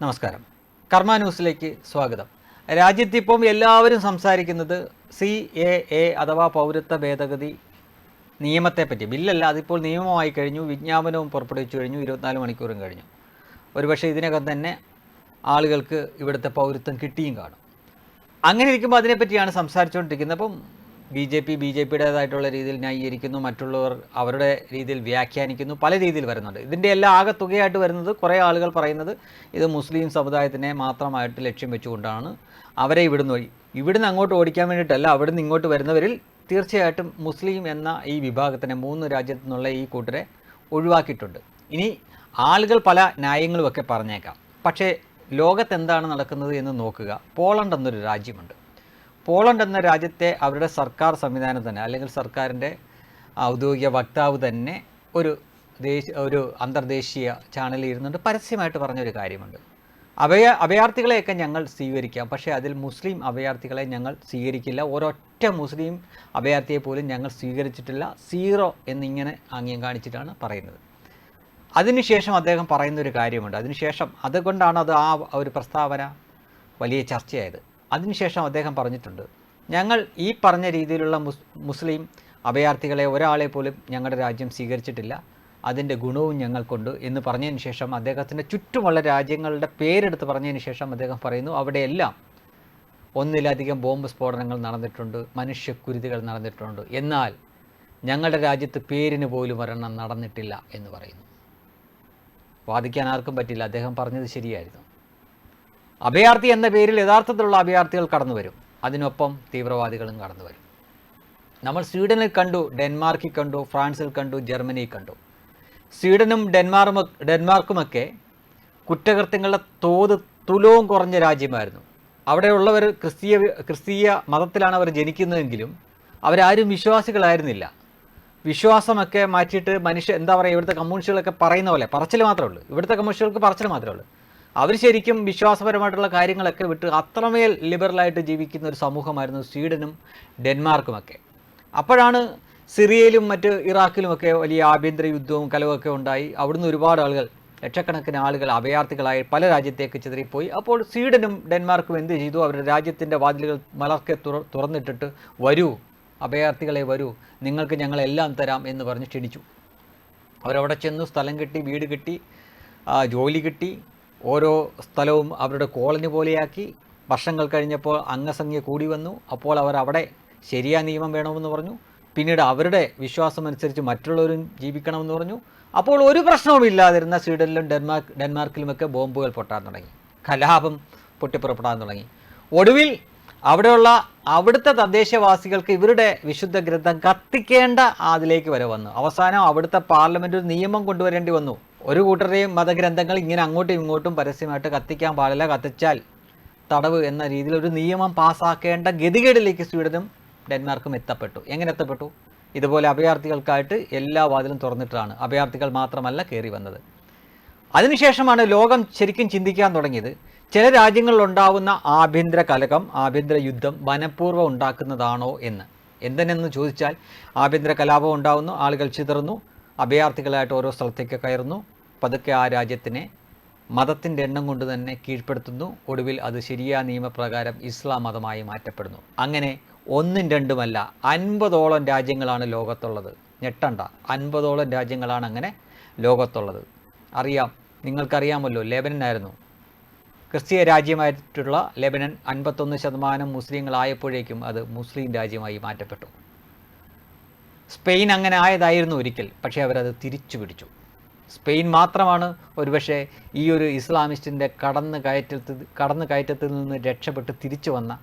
നമസ്കാരം. കർമ്മ ന്യൂസിലേക്ക് സ്വാഗതം. രാജ്യത്തിപ്പം എല്ലാവരും സംസാരിക്കുന്നത് സി എ എ അഥവാ പൗരത്വ ഭേദഗതി നിയമത്തെപ്പറ്റി. ബില്ലല്ല അതിപ്പോൾ നിയമമായി കഴിഞ്ഞു വിജ്ഞാപനവും പുറപ്പെടുവിച്ചു കഴിഞ്ഞു ഇരുപത്തിനാല് മണിക്കൂറും കഴിഞ്ഞു. ഒരുപക്ഷെ ഇതിനകം തന്നെ ആളുകൾക്ക് ഇവിടുത്തെ പൗരത്വം കിട്ടിയും കാണും. അങ്ങനെ ഇരിക്കുമ്പോൾ അതിനെപ്പറ്റിയാണ് സംസാരിച്ചുകൊണ്ടിരിക്കുന്നത്. അപ്പം B J P B J പിയുടേതായിട്ടുള്ള രീതിയിൽ ന്യായീകരിക്കുന്നു. മറ്റുള്ളവർ അവരുടെ രീതിയിൽ വ്യാഖ്യാനിക്കുന്നു. പല രീതിയിൽ വരുന്നുണ്ട്. ഇതിന്റെ എല്ലാം ആകെ തുകയായിട്ട് വരുന്നത് കുറേ ആളുകൾ പറയുന്നത് ഇത് മുസ്ലിം സമുദായത്തിനെ മാത്രമായിട്ട് ലക്ഷ്യം വെച്ചുകൊണ്ടാണ്. അവരെ ഇവിടുന്ന് ഇവിടുന്ന് അങ്ങോട്ട് ഓടിക്കാൻ വേണ്ടിയിട്ടല്ല അവിടുന്ന് ഇങ്ങോട്ട് വരുന്നവരിൽ തീർച്ചയായിട്ടും മുസ്ലിം എന്ന ഈ വിഭാഗത്തിനെ മൂന്ന് രാജ്യത്തു നിന്നുള്ള ഈ കൂട്ടരെ ഒഴിവാക്കിയിട്ടുണ്ട്. ഇനി ആളുകൾ പല ന്യായങ്ങളുമൊക്കെ പറഞ്ഞേക്കാം. പക്ഷേ ലോകത്തെന്താണ് നടക്കുന്നത് എന്ന് നോക്കുക. പോളണ്ട് എന്നൊരു രാജ്യമുണ്ട്. പോളണ്ട് എന്ന രാജ്യത്തെ അവരുടെ സർക്കാർ സംവിധാനം തന്നെ അല്ലെങ്കിൽ സർക്കാരിന്റെ ഔദ്യോഗിക വക്താവ് തന്നെ ഒരു ദേശീയ ഒരു അന്തർദേശീയ ചാനലിൽ ഇരുന്നുകൊണ്ട് പരസ്യമായിട്ട് പറഞ്ഞൊരു കാര്യമുണ്ട്. അഭയ അഭയാർത്ഥികളെയൊക്കെ ഞങ്ങൾ സ്വീകരിക്കാം പക്ഷേ അതിൽ മുസ്ലിം അഭയാർത്ഥികളെ ഞങ്ങൾ സ്വീകരിക്കില്ല. ഒരൊറ്റ മുസ്ലിം അഭയാർത്ഥിയെ പോലും ഞങ്ങൾ സ്വീകരിച്ചിട്ടില്ല. സീറോ എന്നിങ്ങനെ ആംഗ്യം കാണിച്ചിട്ടാണ് പറയുന്നത്. അതിനുശേഷം അദ്ദേഹം പറയുന്നൊരു കാര്യമുണ്ട്. അതിനുശേഷം അതുകൊണ്ടാണ് അത് ആ ഒരു പ്രസ്താവന വലിയ ചർച്ചയായത്. അതിനുശേഷം അദ്ദേഹം പറഞ്ഞിട്ടുണ്ട് ഞങ്ങൾ ഈ പറഞ്ഞ രീതിയിലുള്ള മുസ് മുസ്ലിം അഭയാർത്ഥികളെ ഒരാളെ പോലും ഞങ്ങളുടെ രാജ്യം സ്വീകരിച്ചിട്ടില്ല. അതിന്റെ ഗുണവും ഞങ്ങൾക്കുണ്ട് എന്ന് പറഞ്ഞതിന് ശേഷം അദ്ദേഹത്തിന്റെ ചുറ്റുമുള്ള രാജ്യങ്ങളുടെ പേരെടുത്ത് പറഞ്ഞതിന് ശേഷം അദ്ദേഹം പറയുന്നു അവിടെയെല്ലാം ഒന്നിലധികം ബോംബ് സ്ഫോടനങ്ങൾ നടന്നിട്ടുണ്ട് മനുഷ്യക്കുരുതികൾ നടന്നിട്ടുണ്ട്. എന്നാൽ ഞങ്ങളുടെ രാജ്യത്ത് പേരിന് പോലും ഒരെണ്ണം നടന്നിട്ടില്ല എന്ന് പറയുന്നു. വാദിക്കാൻ ആർക്കും പറ്റില്ല അദ്ദേഹം പറഞ്ഞത് ശരിയായിരുന്നു. അഭയാർത്ഥി എന്ന പേരിൽ യഥാർത്ഥത്തിലുള്ള അഭയാർത്ഥികൾ കടന്നു വരും അതിനൊപ്പം തീവ്രവാദികളും കടന്നു വരും നമ്മൾ സ്വീഡനിൽ കണ്ടു ഡെൻമാർക്കിൽ കണ്ടു ഫ്രാൻസിൽ കണ്ടു ജർമ്മനിയിൽ കണ്ടു. സ്വീഡനും ഡെൻമാർമ ഡെൻമാർക്കുമൊക്കെ കുറ്റകൃത്യങ്ങളുടെ തോത് തുലവും കുറഞ്ഞ രാജ്യമായിരുന്നു. അവിടെയുള്ളവർ ക്രിസ്തീയ ക്രിസ്തീയ മതത്തിലാണ് അവർ ജനിക്കുന്നതെങ്കിലും അവരാരും വിശ്വാസികളായിരുന്നില്ല. വിശ്വാസമൊക്കെ മാറ്റിയിട്ട് മനുഷ്യ എന്താ പറയുക ഇവിടുത്തെ കമ്മ്യൂണിസ്റ്റുകളൊക്കെ പറയുന്ന പോലെ പറച്ചിൽ മാത്രമേ ഉള്ളൂ. ഇവിടുത്തെ കമ്മ്യൂണിസ്റ്റുകൾക്ക് പറച്ചിൽ മാത്രമേ ഉള്ളൂ. അവർ ശരിക്കും വിശ്വാസപരമായിട്ടുള്ള കാര്യങ്ങളൊക്കെ വിട്ട് അത്രമേൽ ലിബറലായിട്ട് ജീവിക്കുന്ന ഒരു സമൂഹമായിരുന്നു സ്വീഡനും ഡെൻമാർക്കുമൊക്കെ. അപ്പോഴാണ് സിറിയയിലും മറ്റ് ഇറാഖിലുമൊക്കെ വലിയ ആഭ്യന്തര യുദ്ധവും കലവുമൊക്കെ ഉണ്ടായി. അവിടുന്ന് ഒരുപാട് ആളുകൾ ലക്ഷക്കണക്കിന് ആളുകൾ അഭയാർത്ഥികളായി പല രാജ്യത്തേക്ക് ചിതറിപ്പോയി. അപ്പോൾ സ്വീഡനും ഡെൻമാർക്കും എന്ത് ചെയ്തു? അവരുടെ രാജ്യത്തിന്റെ വാതിലുകൾ മലർക്കെ തുറ തുറന്നിട്ടിട്ട് വരൂ അഭയാർത്ഥികളെ വരൂ നിങ്ങൾക്ക് ഞങ്ങളെല്ലാം തരാം എന്ന് പറഞ്ഞ് ക്ഷണിച്ചു. അവരവിടെ ചെന്നു സ്ഥലം കിട്ടി വീട് കിട്ടി ജോലി കിട്ടി ഓരോ സ്ഥലവും അവരുടെ കോളനി പോലെയാക്കി. വർഷങ്ങൾ കഴിഞ്ഞപ്പോൾ അംഗസംഖ്യ കൂടി വന്നു. അപ്പോൾ അവർ അവിടെ ശരിയായ നിയമം വേണമെന്ന് പറഞ്ഞു. പിന്നീട് അവരുടെ വിശ്വാസം അനുസരിച്ച് മറ്റുള്ളവരും ജീവിക്കണമെന്ന് പറഞ്ഞു. അപ്പോൾ ഒരു പ്രശ്നവും ഇല്ലാതിരുന്ന സ്വീഡനിലും ഡെൻമാർക്ക് ഡെൻമാർക്കിലുമൊക്കെ ബോംബുകൾ പൊട്ടാൻ തുടങ്ങി. കലാപം പൊട്ടിപ്പുറപ്പെടാൻ തുടങ്ങി. ഒടുവിൽ അവിടെയുള്ള അവിടുത്തെ തദ്ദേശവാസികൾക്ക് ഇവരുടെ വിശുദ്ധ ഗ്രന്ഥം കത്തിക്കേണ്ട അതിലേക്ക് വരെ വന്നു. അവസാനം അവിടുത്തെ പാർലമെന്റ് ഒരു നിയമം കൊണ്ടുവരേണ്ടി വന്നു. ഒരു കൂട്ടരെയും മതഗ്രന്ഥങ്ങൾ ഇങ്ങനെ അങ്ങോട്ടും ഇങ്ങോട്ടും പരസ്യമായിട്ട് കത്തിക്കാൻ പാടില്ല. കത്തിച്ചാൽ തടവ് എന്ന രീതിയിൽ ഒരു നിയമം പാസ്സാക്കേണ്ട ഗതികേടിലേക്ക് സ്വീഡനും ഡെൻമാർക്കും എത്തപ്പെട്ടു. എങ്ങനെ എത്തപ്പെട്ടു? ഇതുപോലെ അഭയാർത്ഥികൾക്കായിട്ട് എല്ലാ വാതിലും തുറന്നിട്ടാണ്. അഭയാർത്ഥികൾ മാത്രമല്ല കയറി വന്നത്. അതിനുശേഷമാണ് ലോകം ശരിക്കും ചിന്തിക്കാൻ തുടങ്ങിയത്. ചില രാജ്യങ്ങളിലുണ്ടാവുന്ന ആഭ്യന്തര കലകം ആഭ്യന്തര യുദ്ധം മനഃപൂർവം ഉണ്ടാക്കുന്നതാണോ എന്ന്? എന്തിനെന്ന് ചോദിച്ചാൽ ആഭ്യന്തര കലാപം ഉണ്ടാവുന്നു ആളുകൾ ചിതറുന്നു അഭയാർത്ഥികളായിട്ട് ഓരോ സ്ഥലത്തേക്ക് കയറുന്നു പതുക്കെ ആ രാജ്യത്തിനെ മതത്തിന്റെ എണ്ണം കൊണ്ട് തന്നെ കീഴ്പ്പെടുത്തുന്നു ഒടുവിൽ അത് ശരിയായ നിയമപ്രകാരം ഇസ്ലാം മതമായി മാറ്റപ്പെടുന്നു. അങ്ങനെ ഒന്നും രണ്ടുമല്ല അൻപതോളം രാജ്യങ്ങളാണ് ലോകത്തുള്ളത്. ഞെട്ടണ്ട അൻപതോളം രാജ്യങ്ങളാണ് അങ്ങനെ ലോകത്തുള്ളത്. അറിയാം നിങ്ങൾക്കറിയാമല്ലോ ലെബനനായിരുന്നു ക്രിസ്തീയ രാജ്യമായിട്ടുള്ള ലെബനൻ അൻപത്തൊന്ന് ശതമാനം മുസ്ലിങ്ങളായപ്പോഴേക്കും അത് മുസ്ലിം രാജ്യമായി മാറ്റപ്പെട്ടു. സ്പെയിൻ അങ്ങനെ ആയതായിരുന്നു ഒരിക്കൽ പക്ഷേ അവരത് തിരിച്ചു പിടിച്ചു. സ്പെയിൻ മാത്രമാണ് ഒരുപക്ഷെ ഈ ഒരു ഇസ്ലാമിസ്റ്റിന്റെ കടന്ന് കയറ്റത്തിൽ കടന്ന് കയറ്റത്തിൽ നിന്ന് രക്ഷപ്പെട്ട് തിരിച്ചു വന്ന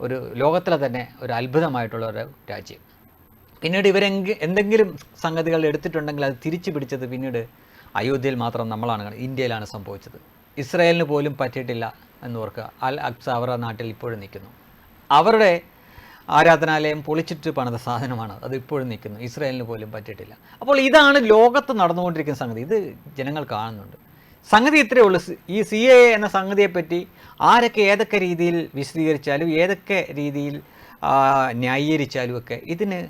ഒരു ലോകത്തിലെ തന്നെ ഒരു അത്ഭുതമായിട്ടുള്ള ഒരു രാജ്യം. പിന്നീട് ഇവരെങ്കി എന്തെങ്കിലും സംഗതികൾ എടുത്തിട്ടുണ്ടെങ്കിൽ അത് തിരിച്ചു പിടിച്ചത് പിന്നീട് അയോധ്യയിൽ മാത്രം നമ്മളാണ് ഇന്ത്യയിലാണ് സംഭവിച്ചത്. ഇസ്രായേലിന് പോലും പറ്റിയിട്ടില്ല ഓർക്കുക അൽ അക്സ അവരുടെ നാട്ടിൽ ഇപ്പോഴും നിൽക്കുന്നു. അവരുടെ ആരാധനാലയം പൊളിച്ചിട്ട് പണിത സാധനമാണ്. അത് ഇപ്പോഴും നിൽക്കുന്നു. ഇസ്രായേലിന് പോലും പറ്റിയിട്ടില്ല. അപ്പോൾ ഇതാണ് ലോകത്ത് നടന്നുകൊണ്ടിരിക്കുന്ന സംഗതി. ഇത് ജനങ്ങൾ കാണുന്നുണ്ട്. സംഗതി ഇത്രയേ ഉള്ളൂ. ഈ സി എ എന്ന സംഗതിയെപ്പറ്റി ആരൊക്കെ ഏതൊക്കെ രീതിയിൽ വിശദീകരിച്ചാലും ഏതൊക്കെ രീതിയിൽ ന്യായീകരിച്ചാലും ഒക്കെ ഇതിന്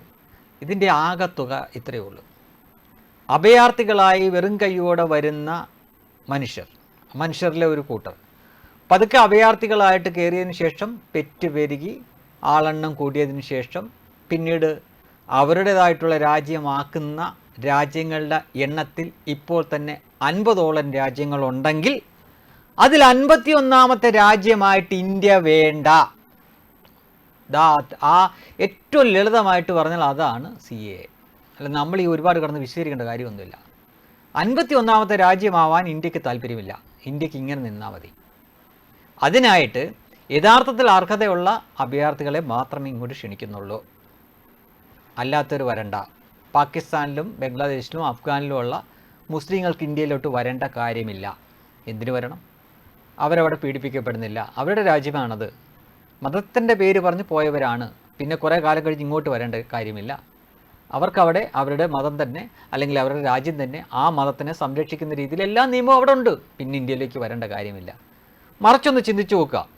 ഇതിന്റെ ആകത്തുക ഇത്രയേ ഉള്ളൂ. അഭയാർത്ഥികളായി വെറും കൈയോടെ വരുന്ന മനുഷ്യർ. മനുഷ്യരിലെ ഒരു കൂട്ടർ. പതുക്കെ അഭയാർത്ഥികളായിട്ട് കയറിയതിന് ശേഷം പെറ്റ് പെരുകി ആളെണ്ണം കൂടിയതിന് ശേഷം പിന്നീട് അവരുടേതായിട്ടുള്ള രാജ്യമാക്കുന്ന രാജ്യങ്ങളുടെ എണ്ണത്തിൽ ഇപ്പോൾ തന്നെ അൻപതോളം രാജ്യങ്ങളുണ്ടെങ്കിൽ അതിൽ അൻപത്തി ഒന്നാമത്തെ രാജ്യമായിട്ട് ഇന്ത്യ വേണ്ട. ദാ ആ ഏറ്റവും ലളിതമായിട്ട് പറഞ്ഞാൽ അതാണ് സി എ. അല്ല നമ്മൾ ഈ ഒരുപാട് കടന്ന് വിശദീകരിക്കേണ്ട കാര്യമൊന്നുമില്ല. അൻപത്തി ഒന്നാമത്തെ രാജ്യമാവാൻ ഇന്ത്യയ്ക്ക് താല്പര്യമില്ല. ഇന്ത്യയ്ക്ക് ഇങ്ങനെ നിന്നാൽ മതി. അതിനായിട്ട് യഥാർത്ഥത്തിൽ അർഹതയുള്ള അഭയാർത്ഥികളെ മാത്രമേ ഇങ്ങോട്ട് ക്ഷണിക്കുന്നുള്ളൂ. അല്ലാത്തവർ വരണ്ട. പാകിസ്ഥാനിലും ബംഗ്ലാദേശിലും അഫ്ഗാനിലുമുള്ള മുസ്ലിങ്ങൾക്ക് ഇന്ത്യയിലോട്ട് വരേണ്ട കാര്യമില്ല. എന്തിനു വരണം? അവരവിടെ പീഡിപ്പിക്കപ്പെടുന്നില്ല. അവരുടെ രാജ്യമാണത്. മതത്തിന്റെ പേര് പറഞ്ഞ് പോയവരാണ്. പിന്നെ കുറേ കാലം കഴിഞ്ഞ് ഇങ്ങോട്ട് വരേണ്ട കാര്യമില്ല. അവർക്കവിടെ അവരുടെ മതം തന്നെ അല്ലെങ്കിൽ അവരുടെ രാജ്യം തന്നെ ആ മതത്തിനെ സംരക്ഷിക്കുന്ന രീതിയിൽ എല്ലാ നിയമവും അവിടെ ഉണ്ട്. പിന്നെ ഇന്ത്യയിലേക്ക് വരേണ്ട കാര്യമില്ല. മറിച്ചൊന്ന് ചിന്തിച്ചു നോക്കുക.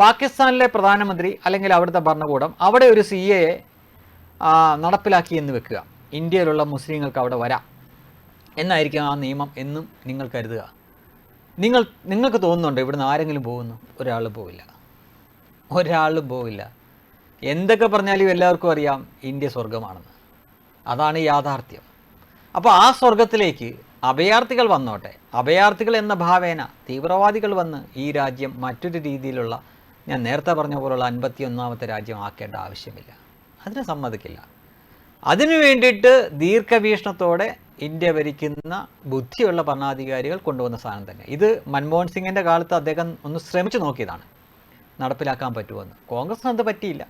പാകിസ്ഥാനിലെ പ്രധാനമന്ത്രി അല്ലെങ്കിൽ അവിടുത്തെ ഭരണകൂടം അവിടെ ഒരു സി എ നടപ്പിലാക്കി എന്ന് വെക്കുക. ഇന്ത്യയിലുള്ള മുസ്ലിങ്ങൾക്ക് അവിടെ വരാം. എന്നായിരിക്കും ആ നിയമം എന്നും നിങ്ങൾ കരുതുക. നിങ്ങൾ നിങ്ങൾക്ക് തോന്നുന്നുണ്ടോ ഇവിടുന്ന് ആരെങ്കിലും പോകുന്നു? ഒരാൾ പോവില്ല. ഒരാളും പോവില്ല. എന്തൊക്കെ പറഞ്ഞാലും എല്ലാവർക്കും അറിയാം ഇന്ത്യ സ്വർഗമാണെന്ന് അതാണ് യാഥാർത്ഥ്യം. അപ്പോൾ ആ സ്വർഗത്തിലേക്ക് അഭയാർത്ഥികൾ വന്നോട്ടെ. അഭയാർത്ഥികൾ എന്ന ഭാവേന തീവ്രവാദികൾ വന്ന് ഈ രാജ്യം മറ്റൊരു രീതിയിലുള്ള ഞാൻ നേരത്തെ പറഞ്ഞ പോലുള്ള അൻപത്തി ഒന്നാമത്തെ രാജ്യം ആക്കേണ്ട ആവശ്യമില്ല. അതിനെ സമ്മതിക്കില്ല. അതിനു വേണ്ടിയിട്ട് ദീർഘവീക്ഷണത്തോടെ ഇന്ത്യ ഭരിക്കുന്ന ബുദ്ധിയുള്ള ഭരണാധികാരികൾ കൊണ്ടുവന്ന സാധനം തന്നെ. ഇത് മൻമോഹൻ സിംഗിന്റെ കാലത്ത് അദ്ദേഹം ഒന്ന് ശ്രമിച്ചു നോക്കിയതാണ്. നടപ്പിലാക്കാൻ പറ്റുമെന്ന് കോൺഗ്രസിന് അത് പറ്റിയില്ല.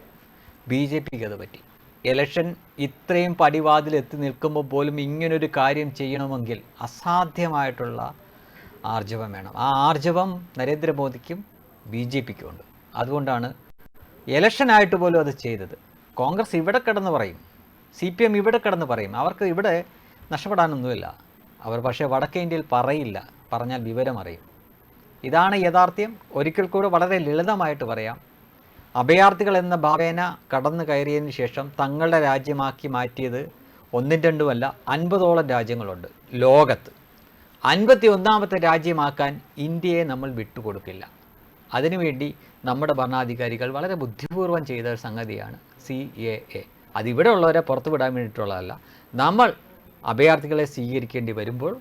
ബി ജെ പിക്ക് അത് പറ്റി. ഇലക്ഷൻ ഇത്രയും പടിവാതിൽ എത്തി നിൽക്കുമ്പോൾ പോലും ഇങ്ങനൊരു കാര്യം ചെയ്യണമെങ്കിൽ അസാധ്യമായിട്ടുള്ള ആർജവം വേണം. ആ ആർജവം നരേന്ദ്രമോദിക്കും ബി ജെ പിക്കും ഉണ്ട് അതുകൊണ്ടാണ് ഇലക്ഷനായിട്ട് പോലും അത് ചെയ്തത്. കോൺഗ്രസ് ഇവിടെ കിടന്ന് പറയും. സി പി എം ഇവിടെ കിടന്ന് പറയും. അവർക്ക് ഇവിടെ നഷ്ടപ്പെടാനൊന്നുമില്ല. അവർ പക്ഷേ വടക്കേ ഇന്ത്യയിൽ പറയില്ല. പറഞ്ഞാൽ വിവരം അറിയും ഇതാണ് യഥാർത്ഥ്യം. ഒരിക്കൽ കൂടെ വളരെ ലളിതമായിട്ട് പറയാം. അഭയാർത്ഥികൾ എന്ന ഭാവേന കടന്നു കയറിയതിന് ശേഷം തങ്ങളുടെ രാജ്യമാക്കി മാറ്റിയത് ഒന്നും രണ്ടുമല്ല അൻപതോളം രാജ്യങ്ങളുണ്ട്. ലോകത്ത്. അൻപത്തി ഒന്നാമത്തെ രാജ്യമാക്കാൻ ഇന്ത്യയെ നമ്മൾ വിട്ടുകൊടുക്കില്ല. അതിനുവേണ്ടി നമ്മുടെ ഭരണാധികാരികൾ വളരെ ബുദ്ധിപൂർവം ചെയ്ത ഒരു സംഗതിയാണ് സി എ എ. അതിവിടെ ഉള്ളവരെ പുറത്തു വിടാൻ വേണ്ടിയിട്ടുള്ളതല്ല. നമ്മൾ അഭയാർത്ഥികളെ സ്വീകരിക്കേണ്ടി വരുമ്പോൾ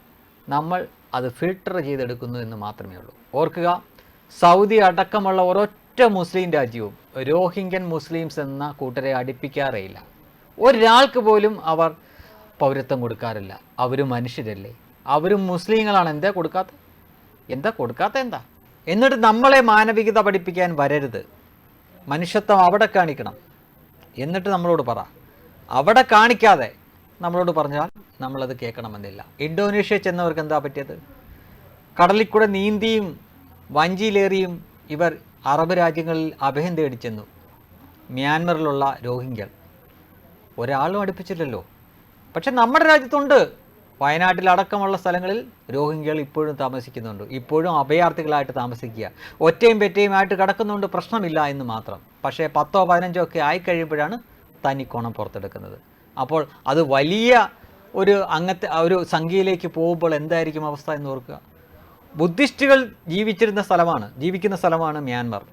നമ്മൾ അത് ഫിൽട്ടർ ചെയ്തെടുക്കുന്നു എന്ന് മാത്രമേ ഉള്ളൂ. ഓർക്കുക സൗദി അടക്കമുള്ള ഒരൊറ്റ മുസ്ലിം രാജ്യവും രോഹിംഗ്യൻ മുസ്ലിംസ് എന്ന കൂട്ടരെ അടുപ്പിക്കാറേയില്ല. ഒരാൾക്ക് പോലും അവർ പൗരത്വം കൊടുക്കാറില്ല. അവരും മനുഷ്യരല്ലേ. അവരും മുസ്ലിങ്ങളാണ്. എന്താ കൊടുക്കാത്ത? എന്താ കൊടുക്കാത്ത എന്താ? എന്നിട്ട് നമ്മളെ മാനവികത പഠിപ്പിക്കാൻ വരരുത്. മനുഷ്യത്വം അവിടെ കാണിക്കണം. എന്നിട്ട് നമ്മളോട് പറ. അവിടെ കാണിക്കാതെ നമ്മളോട് പറഞ്ഞാൽ നമ്മളത് കേൾക്കണമെന്നില്ല. ഇന്തോനേഷ്യ ചെന്നവർക്ക് എന്താ പറ്റിയത്? കടലിൽ കൂടെ നീന്തിയും വഞ്ചിയിലേറിയും ഇവർ അറബ് രാജ്യങ്ങളിൽ അഭയം തേടി ചെന്നു മ്യാൻമറിലുള്ള രോഹിംഗ്യർ ഒരാളും അടുപ്പിച്ചില്ലല്ലോ. പക്ഷെ നമ്മുടെ രാജ്യത്തുണ്ട്. വയനാട്ടിൽ അടക്കമുള്ള സ്ഥലങ്ങളിൽ രോഹിംഗ്യകൾ ഇപ്പോഴും താമസിക്കുന്നുണ്ട്. ഇപ്പോഴും അഭയാർത്ഥികളായിട്ട് താമസിക്കുക. ഒറ്റയും പെറ്റയുമായിട്ട് കിടക്കുന്നുണ്ട്. പ്രശ്നമില്ല എന്ന് മാത്രം. പക്ഷേ പത്തോ പതിനഞ്ചോ ഒക്കെ ആയിക്കഴിയുമ്പോഴാണ് തനിക്കോണം പുറത്തെടുക്കുന്നത്. അപ്പോൾ അത് വലിയ ഒരു അങ്ങത്തെ ഒരു സംഖ്യയിലേക്ക് പോകുമ്പോൾ എന്തായിരിക്കും അവസ്ഥ എന്ന് ഓർക്കുക? ബുദ്ധിസ്റ്റുകൾ ജീവിച്ചിരുന്ന സ്ഥലമാണ് ജീവിക്കുന്ന സ്ഥലമാണ് മ്യാൻമർ.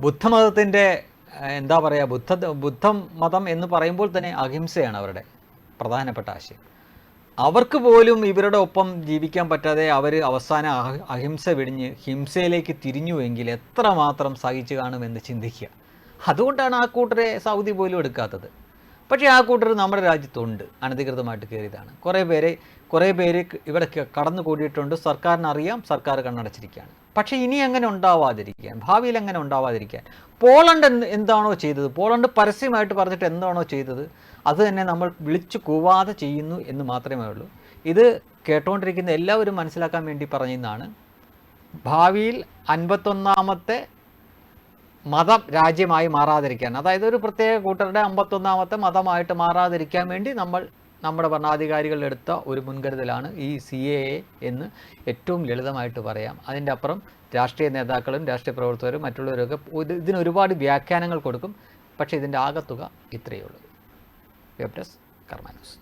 ബുദ്ധമതത്തിന്റെ എന്താ പറയുക ബുദ്ധ ബുദ്ധം മതം എന്ന് പറയുമ്പോൾ തന്നെ അഹിംസയാണ് അവരുടെ പ്രധാനപ്പെട്ട ആശയം. അവർക്ക് പോലും ഇവരുടെ ഒപ്പം ജീവിക്കാൻ പറ്റാതെ അവർ അവസാന അഹിംസ വെടിഞ്ഞ് ഹിംസയിലേക്ക് തിരിഞ്ഞുവെങ്കിൽ എത്രമാത്രം സഹിച്ചു കാണുമെന്ന് ചിന്തിക്കുക. അതുകൊണ്ടാണ് ആ കൂട്ടരെ സൗദി പോലും എടുക്കാത്തത്. പക്ഷേ ആ കൂട്ടർ നമ്മുടെ രാജ്യത്തുണ്ട് അനധികൃതമായിട്ട് കയറിയതാണ്. കുറേ പേരെ കുറേ പേര് ഇവിടെ കടന്നു കൂടിയിട്ടുണ്ട് സർക്കാരിന് അറിയാം സർക്കാർ കണ്ണടച്ചിരിക്കുകയാണ്. പക്ഷേ ഇനി അങ്ങനെ ഉണ്ടാവാതിരിക്കാൻ ഭാവിയിൽ അങ്ങനെ ഉണ്ടാവാതിരിക്കാൻ പോളണ്ട് എന്ത് എന്താണോ ചെയ്തത്? പോളണ്ട് പരസ്യമായിട്ട് പറഞ്ഞിട്ട് എന്താണോ ചെയ്തത്? അത് തന്നെ നമ്മൾ വിളിച്ചു കൂവാതെ ചെയ്യുന്നു എന്ന് മാത്രമേ ഉള്ളൂ. ഇത് കേട്ടുകൊണ്ടിരിക്കുന്ന എല്ലാവരും മനസ്സിലാക്കാൻ വേണ്ടി പറയുന്നതാണ് ഭാവിയിൽ അൻപത്തൊന്നാമത്തെ മതം രാജ്യമായി മാറാതിരിക്കാൻ അതായത് ഒരു പ്രത്യേക കൂട്ടരുടെ അമ്പത്തൊന്നാമത്തെ മതമായിട്ട് മാറാതിരിക്കാൻ വേണ്ടി നമ്മൾ നമ്മുടെ ഭരണാധികാരികൾ എടുത്ത ഒരു മുൻകരുതലാണ് ഈ സി എ എന്ന് ഏറ്റവും ലളിതമായിട്ട് പറയാം. അതിന്റെ അപ്പുറം രാഷ്ട്രീയ നേതാക്കളും രാഷ്ട്രീയ പ്രവർത്തകരും മറ്റുള്ളവരൊക്കെ ഇത് ഇതിന് ഒരുപാട് വ്യാഖ്യാനങ്ങൾ കൊടുക്കും. പക്ഷേ ഇതിന്റെ ആകത്തുക ഇത്രയേ ഉള്ളൂ. Web desk Karma news